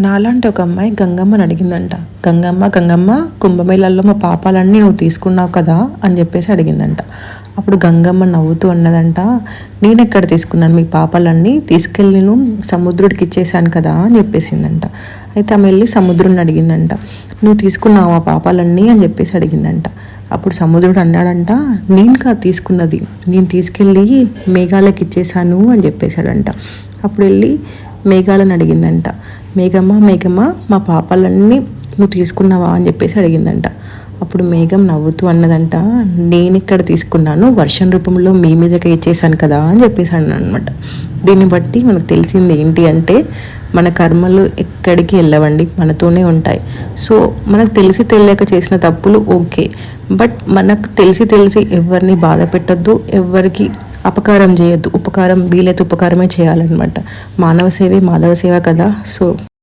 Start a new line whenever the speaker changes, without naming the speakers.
నాలాంటి ఒక అమ్మాయి గంగమ్మని అడిగిందంట. గంగమ్మ గంగమ్మ కుంభమేళల్లో మా పాపాలన్నీ నువ్వు తీసుకున్నావు కదా అని చెప్పేసి అడిగిందంట. అప్పుడు గంగమ్మ నవ్వుతూ అన్నదంట నేను ఎక్కడ తీసుకున్నాను? మీ పాపాలన్నీ తీసుకెళ్ళి నేను సముద్రుడికి ఇచ్చేసాను కదా అని చెప్పేసిందంట. అయితే ఆమె వెళ్ళి సముద్రుడిని అడిగిందంట నువ్వు తీసుకున్నావు ఆ పాపాలన్నీ? అని చెప్పేసి అడిగిందంట. అప్పుడు సముద్రుడు అన్నాడంట నేను కాదు తీసుకున్నది. నేను తీసుకెళ్ళి మేఘాలకు ఇచ్చేసాను అని చెప్పేశాడంట. అప్పుడు వెళ్ళి మేఘాలను అడిగిందంట. మేఘమ్మ మేఘమ్మ మా పాపాలన్నీ నువ్వు తీసుకున్నావా? అని చెప్పేసి అడిగిందంట. అప్పుడు మేఘం నవ్వుతూ అన్నదంట నేను ఇక్కడ తీసుకున్నాను వర్షం రూపంలో మీ మీదకి ఇచ్చేసాను కదా? అని చెప్పేసి అనమాట దీన్ని బట్టి మనకు తెలిసింది ఏంటి అంటే మన కర్మలు ఎక్కడికి వెళ్ళవండి మనతోనే ఉంటాయి. సో మనకు తెలిసి తెలియక చేసిన తప్పులు ఓకే. బట్ మనకు తెలిసి తెలిసి ఎవరిని బాధ పెట్టద్దు ఎవరికి అపకారం చేయొద్దు ఉపకారం వీలైతే ఉపకారమే చేయాలన్నమాట. మానవ సేవే మాధవ సేవ కదా సో